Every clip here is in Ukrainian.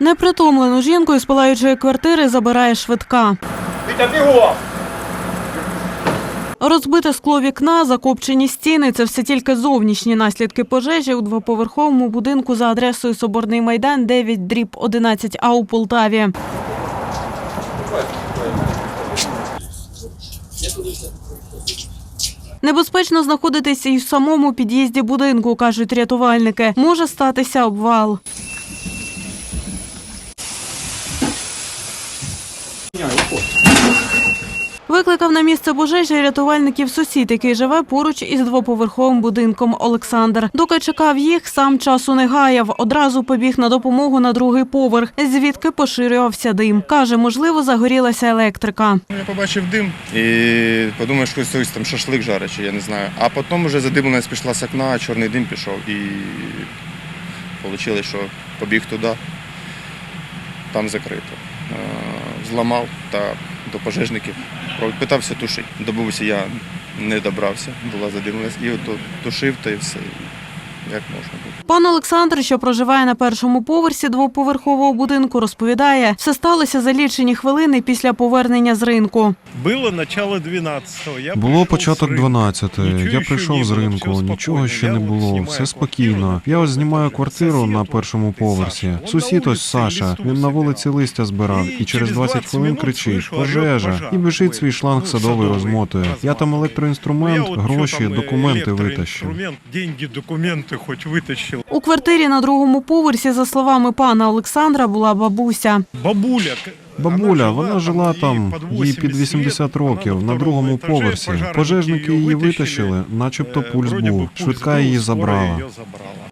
Непритомлену жінку із палаючої квартири забирає швидка. Розбите скло вікна, закопчені стіни це все тільки зовнішні наслідки пожежі у двоповерховому будинку за адресою Соборний майдан 9 дріб 11 А у Полтаві. Небезпечно знаходитися і в самому під'їзді будинку, кажуть рятувальники. Може статися обвал. Викликав на місце пожежі рятувальників сусід, який живе поруч із двоповерховим будинком Олександр. Доки чекав їх, сам часу не гаяв. Одразу побіг на допомогу на другий поверх, звідки поширювався дим. Каже, можливо, загорілася електрика. Я побачив дим і подумав, що хтось там шашлик жарить, я не знаю. А потім вже задимленість пішла з окна, чорний дим пішов і вийшло, що побіг туди, там закрито. Зламав та до пожежників. Питався тушити. Добувся я не добрався, була задимилась. І от тушив та і все. Як можна було. Пан Олександр, що проживає на першому поверсі двоповерхового будинку, розповідає, все сталося за лічені хвилини після повернення з ринку. Було начало 12-го. Я Було початок з 12 Нічого Я прийшов з ринку, нічого ще не було, все спокійно. Я ось знімаю квартиру на першому поверсі. Сусід ось Саша. Він на вулиці листя збирав і через 20 хвилин кричить: пожежа! І біжить свій шланг садовий розмотує. Я там електроінструмент, гроші, документи витащив. Деньги, документи хоч витащив. У квартирі на другому поверсі, за словами пана Олександра, була бабуся. Бабуля. Бабуля, вона жила там, їй під 80 років, на другому поверсі. Пожежники її витащили, начебто Е, пульс був. Швидка її забрала.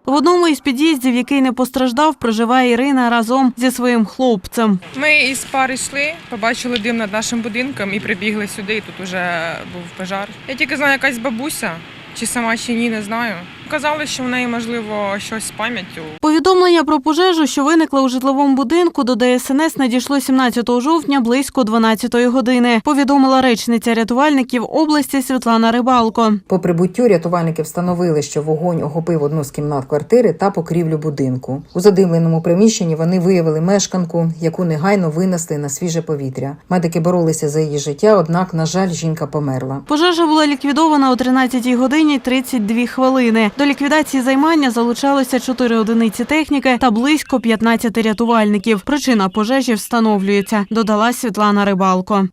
В одному із під'їздів, який не постраждав, проживає Ірина разом зі своїм хлопцем. Ми із пари йшли, побачили дим над нашим будинком і прибігли сюди. І тут вже був пожар. Я тільки знаю, якась бабуся, чи сама чи ні, не знаю. Казали, що в неї можливо щось з пам'яттю. Повідомлення про пожежу, що виникла у житловому будинку, до ДСНС надійшло 17 жовтня близько 12 години. Повідомила речниця рятувальників області Світлана Рибалко. По прибуттю рятувальники встановили, що вогонь охопив одну з кімнат квартири та покрівлю будинку. У задимленому приміщенні вони виявили мешканку, яку негайно винесли на свіже повітря. Медики боролися за її життя, однак, на жаль, жінка померла. Пожежа була ліквідована о 13 годині 32 хвилини. До ліквідації займання залучалося 4 одиниці техніки та близько 15 рятувальників. Причина пожежі встановлюється, додала Світлана Рибалко.